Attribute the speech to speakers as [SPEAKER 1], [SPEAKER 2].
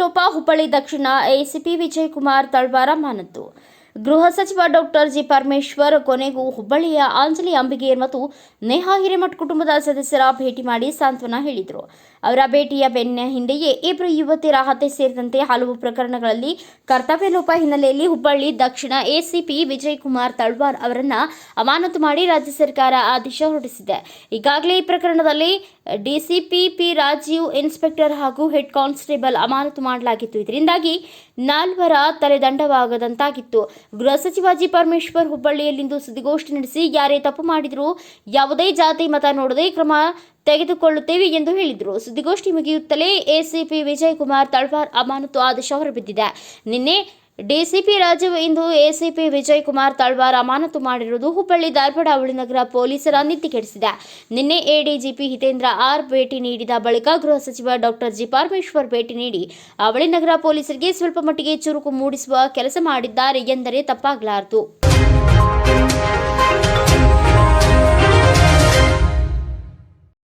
[SPEAKER 1] ಲೋಪ ಹುಬ್ಬಳ್ಳಿ ದಕ್ಷಿಣ ಎಸಿಪಿ ವಿಜಯಕುಮಾರ್ ತಳ್ವಾರ ಮಾನದ್ದು ಗೃಹ ಸಚಿವ ಡಾಕ್ಟರ್ ಜಿ ಪರಮೇಶ್ವರ್, ಕೊನೆಗೂ ಹುಬ್ಬಳ್ಳಿಯ ಆಂಜಲಿ ಅಂಬಿಗೇರ್ ಮತ್ತು ನೇಹಾ ಹಿರೇಮಠ್ ಕುಟುಂಬದ ಸದಸ್ಯರ ಭೇಟಿ ಮಾಡಿ ಸಾಂತ್ವನ ಹೇಳಿದರು. ಅವರ ಭೇಟಿಯ ಬೆನ್ನ ಹಿಂದೆಯೇ ಇಬ್ಬರು ಯುವತಿಯರ ಹತ್ಯೆ ಸೇರಿದಂತೆ ಹಲವು ಪ್ರಕರಣಗಳಲ್ಲಿ ಕರ್ತವ್ಯ ಲೋಪ ಹಿನ್ನೆಲೆಯಲ್ಲಿ ಹುಬ್ಬಳ್ಳಿ ದಕ್ಷಿಣ ಎಸಿಪಿ ವಿಜಯ್ ಕುಮಾರ್ ತಳ್ವಾರ್ ಅವರನ್ನು ಅಮಾನತು ಮಾಡಿ ರಾಜ್ಯ ಸರ್ಕಾರ ಆದೇಶ ಹೊರಡಿಸಿದೆ. ಈಗಾಗಲೇ ಈ ಪ್ರಕರಣದಲ್ಲಿ ಡಿಸಿಪಿ ಪಿ ರಾಜೀವ್, ಇನ್ಸ್ಪೆಕ್ಟರ್ ಹಾಗೂ ಹೆಡ್ ಕಾನ್ಸ್ಟೇಬಲ್ ಅಮಾನತು ಮಾಡಲಾಗಿತ್ತು. ಇದರಿಂದಾಗಿ ನಾಲ್ವರ ತಲೆದಂಡವಾಗದಂತಾಗಿತ್ತು. ಗೃಹ ಸಚಿವ ಜಿ ಪರಮೇಶ್ವರ್ ಹುಬ್ಬಳ್ಳಿಯಲ್ಲಿಂದು ಸುದ್ದಿಗೋಷ್ಠಿ ನಡೆಸಿ, ಯಾರೇ ತಪ್ಪು ಮಾಡಿದರೂ ಯಾವುದೇ ಜಾತಿ ಮತ ನೋಡದೆ ಕ್ರಮ ತೆಗೆದುಕೊಳ್ಳುತ್ತೇವೆ ಎಂದು ಹೇಳಿದರು. ಸುದ್ದಿಗೋಷ್ಠಿ ಮುಗಿಯುತ್ತಲೇ ಎಸಿಪಿ ವಿಜಯ್ ಕುಮಾರ್ ತಳ್ವಾರ್ ಅಮಾನತು ಆದೇಶ ಹೊರಬಿದ್ದಿದೆ. ನಿನ್ನೆ ಡಿಸಿಪಿ ರಾಜೀವ್ ಇಂದು ಎಸಿಪಿ ವಿಜಯ್ ಕುಮಾರ್ ತಳ್ವಾರ್ ಅಮಾನತು ಮಾಡಿರುವುದು ಹುಬ್ಬಳ್ಳಿ ಧಾರವಾಡ ಅವಳಿನಗರ ಪೊಲೀಸರ ನೀತಿ ಕೆಡಿಸಿದೆ. ನಿನ್ನೆ ಎಡಿಜಿಪಿ ಹಿತೇಂದ್ರ ಆರ್ ಭೇಟಿ ನೀಡಿದ ಬಳಿಕ ಗೃಹ ಸಚಿವ ಡಾಕ್ಟರ್ ಜಿ ಪರಮೇಶ್ವರ್ ಭೇಟಿ ನೀಡಿ ಅವಳಿ ನಗರ ಪೊಲೀಸರಿಗೆ ಸ್ವಲ್ಪ ಮಟ್ಟಿಗೆ ಚುರುಕು ಮೂಡಿಸುವ ಕೆಲಸ ಮಾಡಿದ್ದಾರೆ ಎಂದರೆ ತಪ್ಪಾಗಲಾರದು.